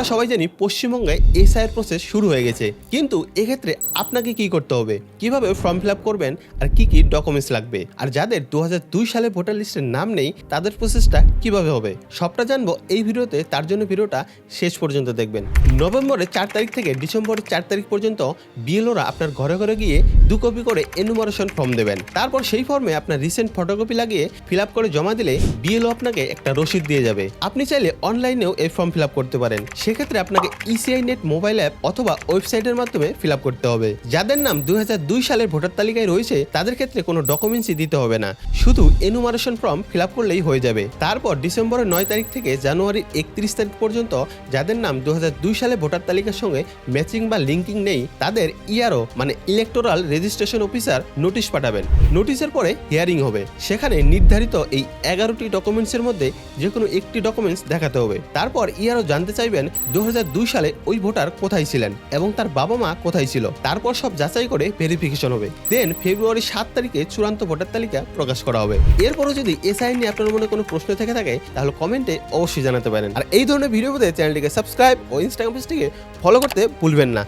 আমরা সবাই জানি পশ্চিমবঙ্গে এসআইয়ের প্রসেস শুরু হয়ে গেছে। কিন্তু এক্ষেত্রে আপনাকে কি করতে হবে? কীভাবে ফর্ম ফিল করবেন? আর কি কি ডকুমেন্টস লাগবে? আর যাদের দু হাজার দুই সালে ভোটার লিস্টের নাম নেই, তাদের প্রসেসটা কীভাবে হবে? সবটা জানব এই ভিডিওতে, তার জন্য ভিডিওটা শেষ পর্যন্ত দেখবেন। নভেম্বরের চার তারিখ থেকে ডিসেম্বরের চার তারিখ পর্যন্ত বিএলওরা আপনার ঘরে ঘরে গিয়ে দু কপি করে এনুমারেশন ফর্ম দেবেন। তারপর সেই ফর্মে আপনার রিসেন্ট ফটোকপি লাগিয়ে ফিল করে জমা দিলে বিএলও আপনাকে একটা রসিদ দিয়ে যাবে। আপনি চাইলে অনলাইনেও এই ফর্ম ফিল করতে পারেন। সেক্ষেত্রে আপনাকে ইসিআই নেট মোবাইল অ্যাপ অথবা ওয়েবসাইটের মাধ্যমে ফিল করতে হবে। যাদের নাম দু হাজার দুই সালের ভোটার তালিকায় রয়েছে, তাদের ক্ষেত্রে কোনো ডকুমেন্টসই দিতে হবে না। শুধু এনুমারেশন ফর্ম ফিল করলেই হয়ে যাবে। তারপর ডিসেম্বরের নয় তারিখ থেকে জানুয়ারির একত্রিশ তারিখ পর্যন্ত যাদের নাম দু হাজার দুই সালে ভোটার তালিকার সঙ্গে ম্যাচিং বা লিঙ্কিং নেই, তাদের ইআরও মানে ইলেকটোরাল রেজিস্ট্রেশন অফিসার নোটিশ পাঠাবেন। নোটিশের পরে হিয়ারিং হবে। সেখানে নির্ধারিত এই এগারোটি ডকুমেন্টসের মধ্যে যে কোনো একটি ডকুমেন্টস দেখাতে হবে। তারপর ইআরও জানতে চাইবেন দু হাজার দুই সালে ওই ভোটার কোথায় ছিলেন এবং তার বাবা মা কোথায় ছিল? তারপর সব যাচাই করে ভেরিফিকেশন হবে। দেন ফেব্রুয়ারি সাত তারিখে চূড়ান্ত ভোটার তালিকা প্রকাশ করা হবে। এরপরও যদি এস এসআই নিয়ে আপনার মনে কোনো প্রশ্ন থেকে থাকে, তাহলে কমেন্টে অবশ্যই জানাতে পারেন। আর এই ধরনের ভিডিও পেতে চ্যানেলটিকে সাবস্ক্রাইব ও ইনস্টাগ্রাম পেজটিকে ফলো করতে ভুলবেন না।